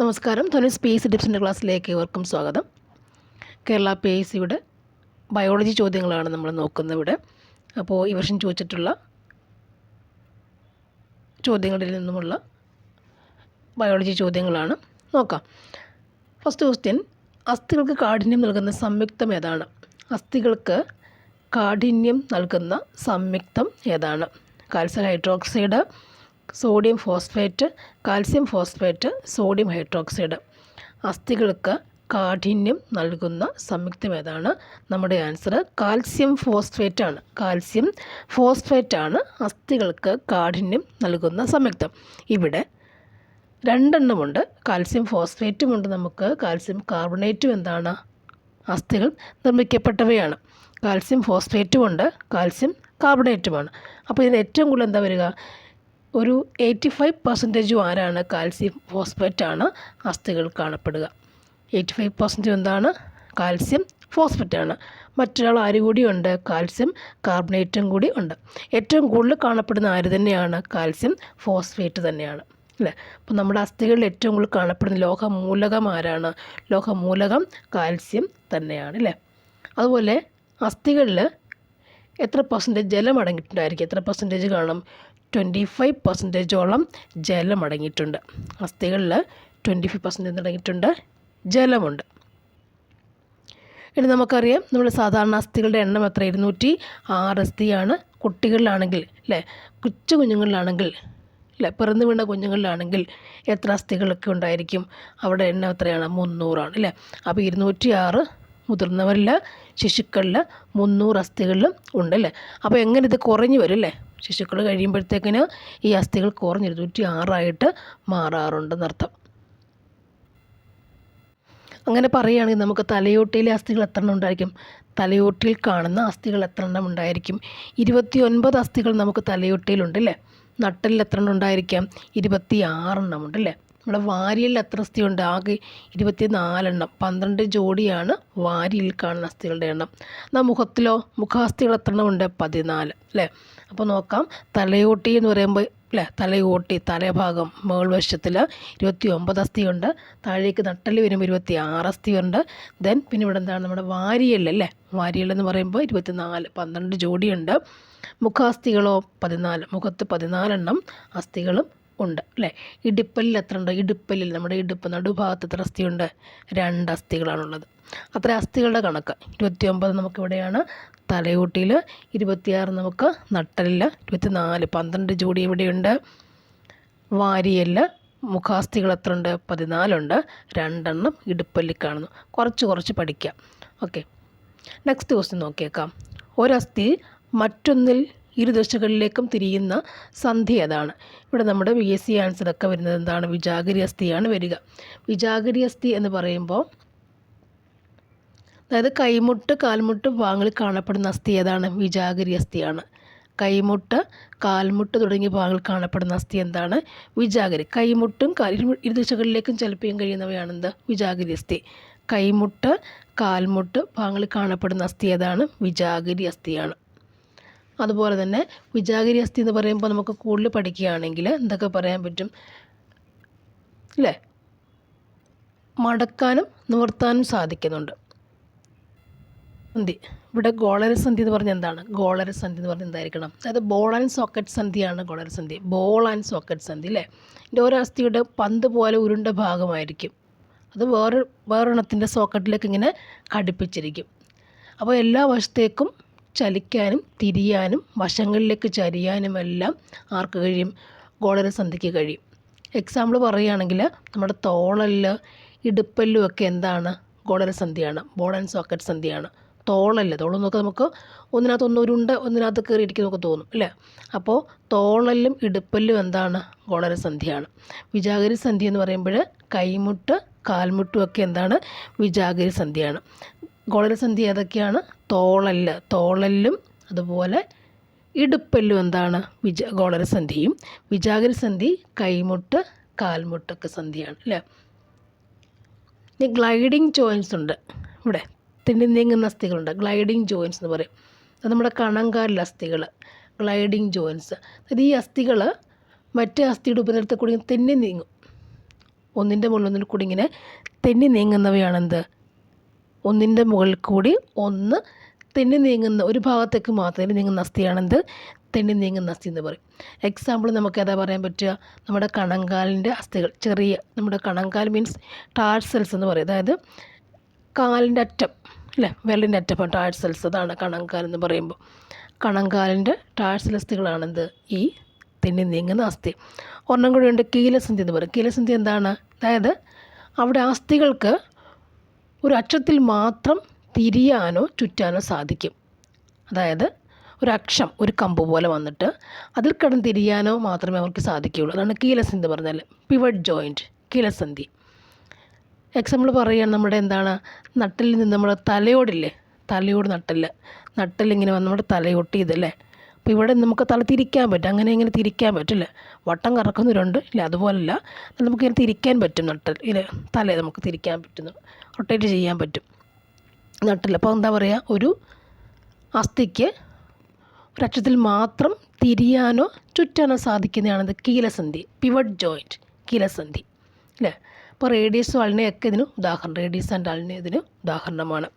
നമസ്കാരം. ധനു സ്പേസ് ടിപ്സിന്റെ ക്ലാസ്സിലേക്ക് ഏവർക്കും സ്വാഗതം. കേരള പി എസ് സിയുടെ ബയോളജി ചോദ്യങ്ങളാണ് നമ്മൾ നോക്കുന്നത് ഇവിടെ. അപ്പോൾ ഈ വർഷം ചോദിച്ചിട്ടുള്ള ചോദ്യങ്ങളിൽ നിന്നുമുള്ള ബയോളജി ചോദ്യങ്ങളാണ്. നോക്കാം. ഫസ്റ്റ് ക്വസ്റ്റ്യൻ അസ്ഥികൾക്ക് കാഠിന്യം നൽകുന്ന സംയുക്തം ഏതാണ്? അസ്ഥികൾക്ക് കാഠിന്യം നൽകുന്ന സംയുക്തം ഏതാണ്? Calcium hydroxide sodium phosphate calcium phosphate sodium hydroxide അസ്ഥികൾക്ക് കാഠിന്യം നൽകുന്ന സംയുക്തം ഏതാണ്? നമ്മുടെ ആൻസർ കാൽസ്യം ഫോസ്ഫേറ്റ് ആണ്. കാൽസ്യം ഫോസ്ഫേറ്റ് ആണ് അസ്ഥികൾക്ക് കാഠിന്യം നൽകുന്ന സംയുക്തം. ഇവിടെ രണ്ടെണ്ണമുണ്ട്. കാൽസ്യം ഫോസ്ഫേറ്റും ഉണ്ട് നമുക്ക്. കാൽസ്യം കാർബണേറ്റും എന്താണ്? അസ്ഥികൾ നിർമ്മിക്കപ്പെട്ടവയാണ്. കാൽസ്യം ഫോസ്ഫേറ്റും ഉണ്ട്. കാൽസ്യം കാർബണേറ്റുമാണ് അപ്പോൾ ഇതിന് ഏറ്റവും കൂടുതൽ എന്താ വരിക? ഒരു എയ്റ്റി ഫൈവ് പെർസെന്റേജും ആരാണ് കാൽസ്യം ഫോസ്ഫേറ്റ് ആണ് അസ്ഥികൾ കാണപ്പെടുക. എയ്റ്റി ഫൈവ് പെർസെന്റേജ് എന്താണ്? കാൽസ്യം ഫോസ്ഫേറ്റ് ആണ് മറ്റൊരാൾ ആര് കൂടിയുണ്ട് കാൽസ്യം കാർബണേറ്റും കൂടി ഉണ്ട്. ഏറ്റവും കൂടുതൽ കാണപ്പെടുന്ന ആര് തന്നെയാണ്? കാൽസ്യം ഫോസ്ഫേറ്റ് തന്നെയാണ്. അല്ലേ? അപ്പോൾ നമ്മുടെ അസ്ഥികളിൽ ഏറ്റവും കൂടുതൽ കാണപ്പെടുന്ന ലോഹമൂലകം ആരാണ്? ലോഹമൂലകം കാൽസ്യം തന്നെയാണ്. അല്ലേ? അതുപോലെ അസ്ഥികളിൽ എത്ര പെർസെന്റേജ് ജലം അടങ്ങിയിട്ടുണ്ടായിരിക്കും? എത്ര പെർസെന്റേജ് കാണും? ട്വന്റി ഫൈവ് പെർസെന്റേജോളം ജലം അടങ്ങിയിട്ടുണ്ട്. അസ്ഥികളിൽ ട്വന്റി ഫൈവ് പെർസെന്റേജ് അടങ്ങിയിട്ടുണ്ട് ജലമുണ്ട്. ഇനി നമുക്കറിയാം നമ്മൾ സാധാരണ അസ്ഥികളുടെ എണ്ണം എത്ര? ഇരുന്നൂറ്റി ആറ് അസ്ഥിയാണ് കുട്ടികളിലാണെങ്കിൽ അല്ലേ? കൊച്ചു കുഞ്ഞുങ്ങളിലാണെങ്കിൽ അല്ലേ? പിറന്നു വീണ കുഞ്ഞുങ്ങളിലാണെങ്കിൽ എത്ര അസ്ഥികളൊക്കെ ഉണ്ടായിരിക്കും? അവിടെ എണ്ണം എത്രയാണ്? മുന്നൂറാണ് അല്ലേ? അപ്പോൾ ഇരുന്നൂറ്റി ആറ് മുതിർന്നവരിൽ ശിശുക്കളിൽ മുന്നൂറ് അസ്ഥികളിലും ഉണ്ടല്ലേ? അപ്പോൾ എങ്ങനെ ഇത് കുറഞ്ഞു വരും അല്ലേ? ശിശുക്കൾ കഴിയുമ്പോഴത്തേക്കിന് ഈ അസ്ഥികൾ കുറഞ്ഞ് ഇരുന്നൂറ്റി ആറായിട്ട് മാറാറുണ്ടെന്നർത്ഥം അങ്ങനെ പറയുകയാണെങ്കിൽ നമുക്ക് തലയോട്ടിയിലെ അസ്ഥികൾ എത്ര എണ്ണം ഉണ്ടായിരിക്കും? തലയോട്ടിയിൽ കാണുന്ന അസ്ഥികൾ എത്ര എണ്ണം ഉണ്ടായിരിക്കും? ഇരുപത്തി ഒൻപത് അസ്ഥികൾ നമുക്ക് തലയോട്ടിയിലുണ്ട് അല്ലേ? നട്ടലിൽ എത്ര എണ്ണം ഉണ്ടായിരിക്കാം? ഇരുപത്തി ആറെണ്ണം ഉണ്ട് അല്ലേ? നമ്മുടെ വാരിയിൽ എത്ര അസ്ഥിയുണ്ട്? ആകെ ഇരുപത്തി നാലെണ്ണം പന്ത്രണ്ട് ജോഡിയാണ് വാരിയിൽ കാണുന്ന അസ്ഥികളുടെ എണ്ണം. എന്നാൽ മുഖത്തിലോ? മുഖാസ്ഥികൾ എത്ര എണ്ണം ഉണ്ട് പതിനാല്. അല്ലേ? അപ്പോൾ നോക്കാം. തലയോട്ടി എന്ന് പറയുമ്പോൾ അല്ലേ? തലയോട്ടി തലഭാഗം മേൾവശത്തിൽ ഇരുപത്തി ഒമ്പത് അസ്ഥിയുണ്ട്. താഴേക്ക് നട്ടൽ വരുമ്പോൾ ഇരുപത്തി ആറ് അസ്ഥിയുണ്ട് ദെൻ പിന്നെ ഇവിടെ എന്താണ്? നമ്മുടെ വാരിയൽ അല്ലേ? വാരിയൽ എന്ന് പറയുമ്പോൾ ഇരുപത്തി നാല് പന്ത്രണ്ട് ജോഡിയുണ്ട്. മുഖാസ്ഥികളോ? പതിനാല്. മുഖത്ത് പതിനാലെണ്ണം അസ്ഥികളും ഉണ്ട് അല്ലേ? ഇടുപ്പലിൽ എത്ര ഉണ്ട്? ഇടുപ്പലിൽ നമ്മുടെ ഇടുപ്പ് നടുഭാഗത്ത് എത്ര അസ്ഥിയുണ്ട്? രണ്ട് അസ്ഥികളാണുള്ളത്. അത്ര അസ്ഥികളുടെ കണക്ക്. ഇരുപത്തി ഒമ്പത് നമുക്ക് ഇവിടെയാണ് തലയൂട്ടിയിൽ ഇരുപത്തിയാറ് നമുക്ക് നട്ടലിൽ ഇരുപത്തി നാല് പന്ത്രണ്ട് ജോഡി ഇവിടെയുണ്ട് വാരിയൽ മുഖാസ്ഥികൾ എത്ര ഉണ്ട്? പതിനാലുണ്ട്. രണ്ടെണ്ണം ഇടുപ്പല്ലി കാണുന്നു. കുറച്ച് കുറച്ച് പഠിക്കാം. ഓക്കെ. നെക്സ്റ്റ് ക്വസ്റ്റ്യൻ നോക്കിയേക്കാം. ഒരസ്ഥി മറ്റൊന്നിൽ ഇരുദശകളിലേക്കും തിരിയുന്ന സന്ധി അതാണ്. ഇവിടെ നമ്മുടെ വി എസ് സി ആൻസറൊക്കെ വരുന്നത് എന്താണ്? വിജാഗരി അസ്ഥിയാണ് വരിക. വിജാഗരി അസ്ഥി എന്ന് പറയുമ്പോൾ അതായത് കൈമുട്ട് കാൽമുട്ട് ഭാഗങ്ങളിൽ കാണപ്പെടുന്ന അസ്ഥി ഏതാണ്? വിജാഗരി അസ്ഥിയാണ്. കൈമുട്ട് കാൽമുട്ട് തുടങ്ങിയ ഭാഗങ്ങൾ കാണപ്പെടുന്ന അസ്ഥി എന്താണ്? വിജാഗരി. കൈമുട്ടും ഇരു ഇരുദിശകളിലേക്കും ചലിപ്പിക്കാൻ കഴിയുന്നവയാണ് എന്ത്? വിജാഗരി അസ്ഥി. കൈമുട്ട് കാൽമുട്ട് ഭാഗങ്ങളിൽ കാണപ്പെടുന്ന അസ്ഥി ഏതാണ്? വിജാഗരി അസ്ഥിയാണ്. അതുപോലെ തന്നെ വിജാഗിരി അസ്ഥി എന്ന് പറയുമ്പോൾ നമുക്ക് കൂടുതൽ പഠിക്കുകയാണെങ്കിൽ എന്തൊക്കെ പറയാൻ പറ്റും? അല്ലേ മടക്കാനും നിവർത്താനും സാധിക്കുന്നുണ്ട്. സന്ധി. ഇവിടെ ഗോളരസന്ധി എന്ന് പറഞ്ഞാൽ എന്താണ്? ഗോളരസന്ധി എന്ന് പറഞ്ഞാൽ എന്തായിരിക്കണം? അതായത് ബോൾ ആൻഡ് സോക്കറ്റ് സന്ധിയാണ് ഗോളരസന്ധി ബോൾ ആൻഡ് സോക്കറ്റ് സന്ധി അല്ലേ എന്റെ ഓരോ അസ്ഥിയുടെ പന്ത് പോലെ ഉരുണ്ട ഭാഗമായിരിക്കും. അത് വേറെ വേറൊരെണ്ണത്തിന്റെ സോക്കറ്റിലേക്ക് ഇങ്ങനെ ഘടിപ്പിച്ചിരിക്കും. അപ്പോൾ എല്ലാ വശത്തേക്കും ചലിക്കാനും തിരിയാനും വശങ്ങളിലേക്ക് ചരിയാനുമെല്ലാം ആർക്ക് കഴിയും? ഗോളരസന്ധിക്ക് കഴിയും. എക്സാമ്പിൾ പറയുകയാണെങ്കിൽ നമ്മുടെ തോളൽ ഇടുപ്പല്ലും ഒക്കെ എന്താണ്? ഗോളരസന്ധിയാണ് ബോൾ ആൻഡ് സോക്കറ്റ് സന്ധിയാണ് തോളല്ല. തോളെന്നൊക്കെ നമുക്ക്. ഒന്നിനകത്ത് ഒന്ന് ഉരുണ്ട ഒന്നിനകത്ത് കയറിയിരിക്കുന്നൊക്കെ തോന്നും അല്ലേ? അപ്പോൾ തോളലും ഇടുപ്പല്ലും എന്താണ്? ഗോളരസന്ധിയാണ് വിജാഗരി സന്ധി എന്ന് പറയുമ്പോൾ കൈമുട്ട് കാൽമുട്ടും ഒക്കെ എന്താണ്? വിജാഗരി സന്ധിയാണ് ഗോളരസന്ധി ഏതൊക്കെയാണ്? തോളൽ. തോളലും അതുപോലെ ഇടുപ്പല്ലും എന്താണ്? വിജ ഗോളരസന്ധിയും വിജാഗരസന്ധി കൈമുട്ട് കാൽമുട്ടൊക്കെ സന്ധിയാണ് അല്ലേ? ഇനി ഗ്ലൈഡിങ് ജോയിൻസ് ഉണ്ട്. ഇവിടെ തിണ്ടി നീങ്ങുന്ന അസ്ഥികളുണ്ട്. ഗ്ലൈഡിങ് ജോയിൻസ് എന്ന് പറയും. അത് നമ്മുടെ കണങ്കാലിലെ അസ്ഥികൾ ഗ്ലൈഡിങ് ജോയിൻസ്. അതായത് ഈ അസ്ഥികൾ മറ്റേ അസ്ഥിയുടെ ഉപരിതലത്തിൽ കൂടി തെന്നി നീങ്ങും. ഒന്നിന്റെ മുകളിൽ ഒന്നിൽ കൂടി ഇങ്ങനെ തെന്നി നീങ്ങുന്നവയാണെന്ത്? ഒന്നിന്റെ മുകളിൽ കൂടി ഒന്ന് തെന്നി നീങ്ങുന്ന ഒരു ഭാഗത്തേക്ക് മാത്രമേ നീങ്ങുന്ന അസ്ഥിയാണെന്ത്? തെന്നി നീങ്ങുന്ന അസ്ഥി എന്ന് പറയും. എക്സാമ്പിൾ നമുക്ക് ഏതാ പറയാൻ പറ്റുക? നമ്മുടെ കണങ്കാലിന്റെ അസ്ഥികൾ ചെറിയ നമ്മുടെ കണങ്കാൽ മീൻസ് ടാഴ്സൽസ് എന്ന് പറയും. അതായത് കാലിന്റെ അറ്റം അല്ലേ? വെള്ളിന്റെ അറ്റപ്പം ടാഴ്സൽസ് അതാണ് കണങ്കാൽ എന്ന് പറയുമ്പോൾ. കണങ്കാലിന്റെ ടാഴ്സൽ അസ്ഥികളാണെന്ത്? ഈ തെന്നി നീങ്ങുന്ന അസ്ഥി. ഒരെണ്ണം കൂടി ഉണ്ട് കീലസന്ധി എന്ന് പറയും. കീലസന്ധി എന്താണ്? അതായത് അവിടെ അസ്ഥികൾക്ക് ഒരു അക്ഷത്തിൽ മാത്രം തിരിയാനോ ചുറ്റാനോ സാധിക്കും. അതായത് ഒരു അക്ഷം ഒരു കമ്പ് പോലെ വന്നിട്ട് അതിൽ കിടന്ന് തിരിയാനോ മാത്രമേ അവർക്ക് സാധിക്കുകയുള്ളൂ. അതാണ് കീലസന്ധി പറഞ്ഞാൽ പിവറ്റ് ജോയിന്റ് കീലസന്ധി. എക്സാമ്പിൾ പറയുകയാണ് നമ്മുടെ എന്താണ്? നട്ടിൽ നിന്ന് നമ്മുടെ തലയോടില്ലേ? തലയോട് നട്ടൽ. നട്ടലിങ്ങനെ വന്ന് നമ്മുടെ തലയൊട്ടി ഇതല്ലേ? അപ്പോൾ ഇവിടെ നമുക്ക് തല തിരിക്കാൻ പറ്റും. അങ്ങനെ ഇങ്ങനെ തിരിക്കാൻ പറ്റില്ല. വട്ടം കറക്കുന്നവരുണ്ട്. ഇല്ല അതുപോലല്ല. നമുക്ക് ഇങ്ങനെ തിരിക്കാൻ പറ്റും. നട്ടൽ ഇല്ല തല നമുക്ക് തിരിക്കാൻ പറ്റുന്നു. റൊട്ടേറ്റ് ചെയ്യാൻ പറ്റും. നട്ടിൽ അപ്പോൾ എന്താ പറയുക ഒരു അസ്ഥിക്ക് ഒരക്ഷത്തിൽ മാത്രം തിരിയാനോ ചുറ്റാനോ സാധിക്കുന്നതാണത് കീലസന്ധി. Pivot joint കീലസന്ധി. അല്ലേ അപ്പോൾ റേഡിയസ് അൾനയൊക്കെ ഇതിന് ഉദാഹരണം. റേഡിയസ് ആൻഡ് അൾന ഇതിന് ഉദാഹരണമാണ്.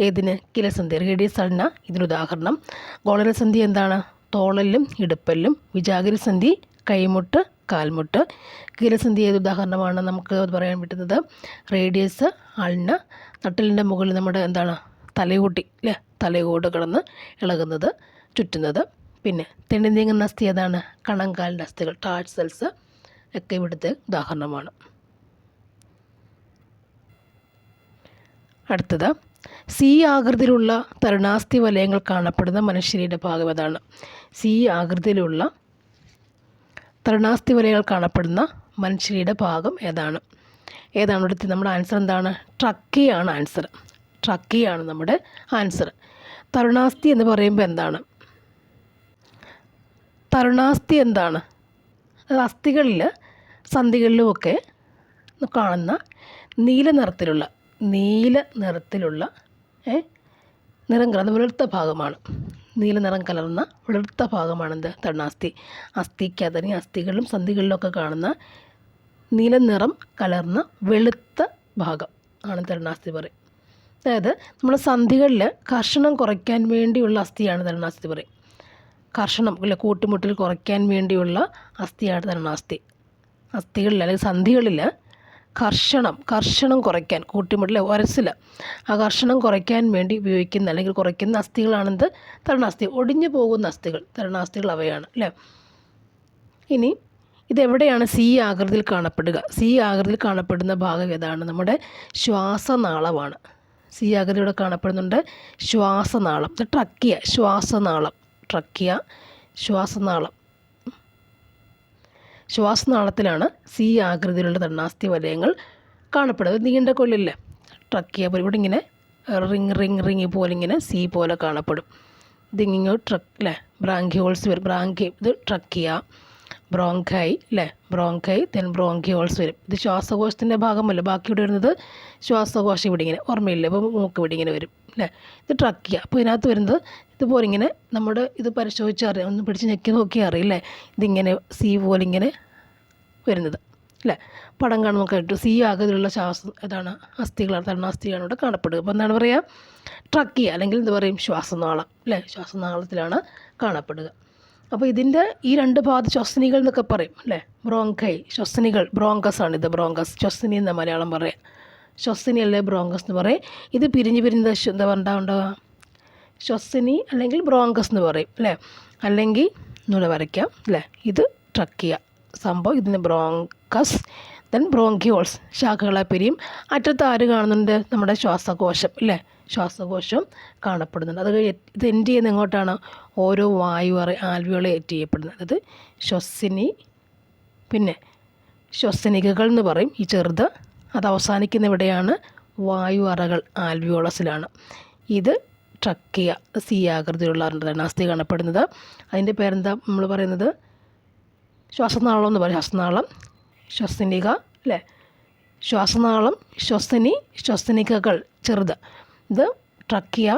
ഏതിന്? കിലസന്ധി റേഡിയസ് അൾന ഇതിന് ഉദാഹരണം. ഗോളരസന്ധി എന്താണ്? തോളലിലും ഇടുപ്പലിലും. വിജാഗരസന്ധി കൈമുട്ട് കാൽമുട്ട്. കീലസന്ധി ഏത് ഉദാഹരണമാണ് നമുക്ക് പറയാൻ പറ്റുന്നത്? റേഡിയസ് അൾന നട്ടലിന്റെ മുകളിൽ നമ്മുടെ എന്താണ്? തലയൂട്ടി അല്ലേ തലയോട് കിടന്ന് ഇളകുന്നത് ചുറ്റുന്നത്. പിന്നെ തെണ്ണി നീങ്ങുന്ന അസ്ഥി ഏതാണ്? കണങ്കാലിന്റെ അസ്ഥികൾ ടാർട്ട് സെൽസ് ഒക്കെ ഇവിടുത്തെ ഉദാഹരണമാണ്. അടുത്തത് സി ആകൃതിയിലുള്ള തരുണാസ്ഥി വലയങ്ങൾ കാണപ്പെടുന്ന മനുഷ്യരുടെ ഭാഗം അതാണ്. സി ആകൃതിയിലുള്ള തരുണാസ്ഥി വലയങ്ങൾ കാണപ്പെടുന്ന മനുഷ്യരുടെ ഭാഗം ഏതാണ്? ഏതാണ് ഇവിടുത്തെ നമ്മുടെ ആൻസർ എന്താണ്? ട്രക്കിയാണ് ആൻസർ. ട്രക്കിയാണ് നമ്മുടെ ആൻസർ. തരുണാസ്ഥി എന്ന് പറയുമ്പോൾ എന്താണ്? തരുണാസ്ഥി എന്താണ്? അത് അസ്ഥികളിൽ സന്ധികളിലുമൊക്കെ കാണുന്ന നീല നിറത്തിലുള്ള നീല നിറത്തിലുള്ള നിറം കലർന്ന വെളുത്ത ഭാഗമാണ്. നീല നിറം കലർന്ന വെളുത്ത ഭാഗമാണെന്ത് തണ്ണാസ്ഥി അസ്ഥിക്ക് അല്ലെങ്കിൽ അസ്ഥികളിലും സന്ധികളിലൊക്കെ കാണുന്ന നീല നിറം കലർന്ന വെളുത്ത ഭാഗം ആണ് തരുണാസ്ഥി പറയും അതായത് നമ്മുടെ സന്ധികളിൽ കർഷണം കുറയ്ക്കാൻ വേണ്ടിയുള്ള അസ്ഥിയാണ് തരുണാസ്ഥി പറയും കർഷണം അല്ലെ കൂട്ടുമുട്ടൽ കുറയ്ക്കാൻ വേണ്ടിയുള്ള അസ്ഥിയാണ് തരുണാസ്ഥി അസ്ഥികളിൽ അല്ലെങ്കിൽ സന്ധികളിൽ കർഷണം കർഷണം കുറയ്ക്കാൻ കൂട്ടിമുട്ടിലെ ഒരസില ആ കർഷണം കുറയ്ക്കാൻ വേണ്ടി ഉപയോഗിക്കുന്ന അല്ലെങ്കിൽ കുറയ്ക്കുന്ന അസ്ഥികളാണെന്ത്? തരണാസ്ഥി ഒടിഞ്ഞു പോകുന്ന അസ്ഥികൾ തരണാസ്ഥികൾ അവയാണ് അല്ലേ? ഇനി ഇതെവിടെയാണ് സി ആകൃതിയിൽ കാണപ്പെടുക? സി ആകൃതിയിൽ കാണപ്പെടുന്ന ഭാഗം ഏതാണ്? നമ്മുടെ ശ്വാസനാളമാണ്. സി ആകൃതിയുടെ കാണപ്പെടുന്നുണ്ട്. ശ്വാസനാളം ട്രക്കിയ ശ്വാസനാളം ട്രക്കിയ ശ്വാസനാളം. ശ്വാസനാളത്തിലാണ് സി ആകൃതിയിലുള്ള തണ്ണാസ്തി വലയങ്ങൾ കാണപ്പെടുന്നത്. നീണ്ട കൊല്ലില്ലേ? ട്രക്കിയ പോലെ ഇവിടെ ഇങ്ങനെ റിങ് റിങ് റിങ് പോലെ ഇങ്ങനെ സി പോലെ കാണപ്പെടും. ഇതിങ്ങനെ ട്രക്ക് അല്ലേ ബ്രാങ്കിയോൾസ് വരും. ബ്രാങ്കി ഇത് ട്രക്കിയ. ബ്രോങ്കൈ അല്ലേ ബ്രോങ്കൈ ദെൻ ബ്രോങ്കിയോൾസ് വരും. ഇത് ശ്വാസകോശത്തിന്റെ ഭാഗമല്ല? ബാക്കി ഇവിടെ വരുന്നത് ശ്വാസകോശം ഇവിടെ ഇങ്ങനെ ഓർമ്മയില്ല? അപ്പോൾ മൂക്ക് ഇവിടെ ഇങ്ങനെ വരും അല്ലേ ഇത് ട്രക്കിയ. അപ്പോൾ ഇതിനകത്ത് വരുന്നത് ഇതുപോലെ ഇങ്ങനെ നമ്മുടെ ഇത് പരിശോധിച്ച് അറിയാം. ഒന്ന് പിടിച്ച് ഞെക്കി നോക്കിയാൽ അറിയില്ലേ ഇതിങ്ങനെ സി പോലെ ഇങ്ങനെ വരുന്നത് അല്ലേ പടം കാണുമ്പോൾ കേട്ടു. സി ആകൃതിയിലുള്ള ശ്വാസം ഇതാണ് അസ്ഥികളാണ് തണ്ണാസ്ഥിയാണ് ഇവിടെ കാണപ്പെടുക. അപ്പോൾ എന്താണ് പറയുക? ട്രക്കിയ അല്ലെങ്കിൽ എന്ത് പറയും? ശ്വാസനാളം അല്ലേ ശ്വാസനാളത്തിലാണ് കാണപ്പെടുക. അപ്പോൾ ഇതിന്റെ ഈ രണ്ട് ഭാഗത്ത് ശ്വസനികൾ എന്നൊക്കെ പറയും അല്ലേ? ബ്രോങ്കൈ ശ്വസനികൾ ബ്രോങ്കസ് ആണ് ഇത് ബ്രോങ്കസ്. ശ്വസനി എന്ന മലയാളം പറയാം. ശ്വസനി അല്ലേ ബ്രോങ്കസ് എന്ന് പറയും. ഇത് പിരിഞ്ഞ് പിരിഞ്ഞ് എന്താ ഉണ്ടാവുക ശ്വസനി അല്ലെങ്കിൽ ബ്രോങ്കസ് എന്ന് പറയും അല്ലേ? അല്ലെങ്കിൽ നുണ വരയ്ക്കാം അല്ലേ? ഇത് ട്രക്കിയ. സംഭവം ഇതിന് ബ്രോങ്കസ് ദെൻ ബ്രോങ്കിയോൾസ് ശാഖകളെ പിരിയും. അറ്റത്ത് ആര് കാണുന്നുണ്ട്? നമ്മുടെ ശ്വാസകോശം അല്ലേ ശ്വാസകോശം കാണപ്പെടുന്നുണ്ട്. അത് ഇത് എൻഡ് ചെയ്യുന്ന എങ്ങോട്ടാണ്? ഓരോ വായു ആൽവിയോളെ എറ്റ് ചെയ്യപ്പെടുന്നത്. അതായത് ശ്വസിനി പിന്നെ ശ്വസനികകൾ എന്ന് പറയും. ഈ ചെറുത് അത് അവസാനിക്കുന്ന ഇവിടെയാണ് വായു അറകൾ ആൽവിയോളസിലാണ്. ഇത് ട്രക്കിയ സി ആകൃതിയുള്ള അസ്ഥി കാണപ്പെടുന്നത്. അതിന്റെ പേരെന്താ? നമ്മൾ പറയുന്നത് ശ്വാസനാളം എന്ന് പറയും. ശ്വാസനാളം ശ്വസനിക അല്ലേ? ശ്വാസനാളം ശ്വസനി ശ്വസനികകൾ ചെറുത്. ഇത് ട്രക്കിയ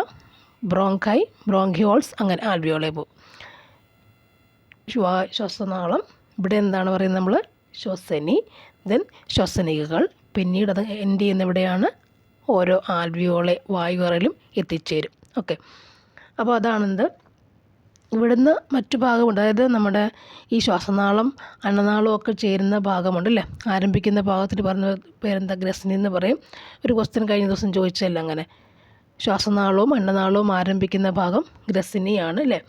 ബ്രോങ്കൈ ബ്രോങ്കിയോൾസ് അങ്ങനെ ആൽബിയോളെ പോവും ശ്വാ ശ്വാസനാളം ഇവിടെ എന്താണ് പറയുന്നത് നമ്മൾ ശ്വസനി ദെൻ ശ്വസനികകൾ പിന്നീട് അത് എൻഡ് ചെയ്യുന്ന ഇവിടെയാണ് ഓരോ ആൽവിയോളെ വായുവറയിലും എത്തിച്ചേരും. ഓക്കെ അപ്പോൾ അതാണെന്ത്? ഇവിടുന്ന് മറ്റു ഭാഗമുണ്ട്. അതായത് നമ്മുടെ ഈ ശ്വാസനാളം അന്നനാളം ഒക്കെ ചേരുന്ന ഭാഗമുണ്ട് അല്ലേ? ആരംഭിക്കുന്ന ഭാഗത്തിന് പറഞ്ഞ പേരെന്താ? ഗ്രസനി എന്ന് പറയും. ഒരു ക്വസ്റ്റ്യൻ കഴിഞ്ഞ ദിവസം ചോദിച്ചതല്ല അങ്ങനെ. ശ്വാസനാളവും അന്നനാളവും ആരംഭിക്കുന്ന ഭാഗം ഗ്രസിനിയാണ് അല്ലേ?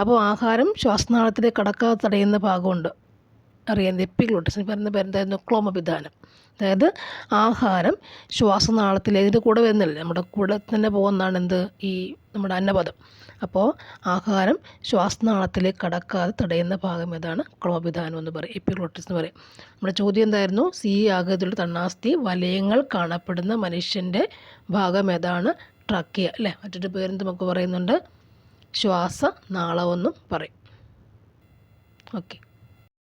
അപ്പോൾ ആഹാരം ശ്വാസനാളത്തിലേക്ക് കടക്കാതെ തടയുന്ന ഭാഗമുണ്ട്. അറിയാം എപ്പിഗ്ലോട്ടിസ് പറയുന്ന പേരെന്തായിരുന്നു? ക്ലോമപിധാനം അതായത് ആഹാരം ശ്വാസനാളത്തിൽ ഇതിന്റെ കൂടെ വരുന്നില്ല? നമ്മുടെ കൂടെ തന്നെ പോകുന്നതാണ് എന്ത്? ഈ നമ്മുടെ അന്നപദം. അപ്പോൾ ആഹാരം ശ്വാസനാളത്തിൽ കടക്കാതെ തടയുന്ന ഭാഗം ഏതാണ്? ക്ലോമവിധാനം എന്ന് പറയും. എപ്പിഗ്ലോട്ടിസ് എന്ന് പറയും. നമ്മുടെ ചോദ്യം എന്തായിരുന്നു? സി ആകൃതിയുള്ള തണ്ണാസ്തി വലയങ്ങൾ കാണപ്പെടുന്ന മനുഷ്യന്റെ ഭാഗം ഏതാണ്? ട്രക്കിയ അല്ലേ? മറ്റൊരു പേരെന്ത് നമുക്ക് പറയുന്നുണ്ട്? ശ്വാസനാളമെന്നും പറയും. ഓക്കെ.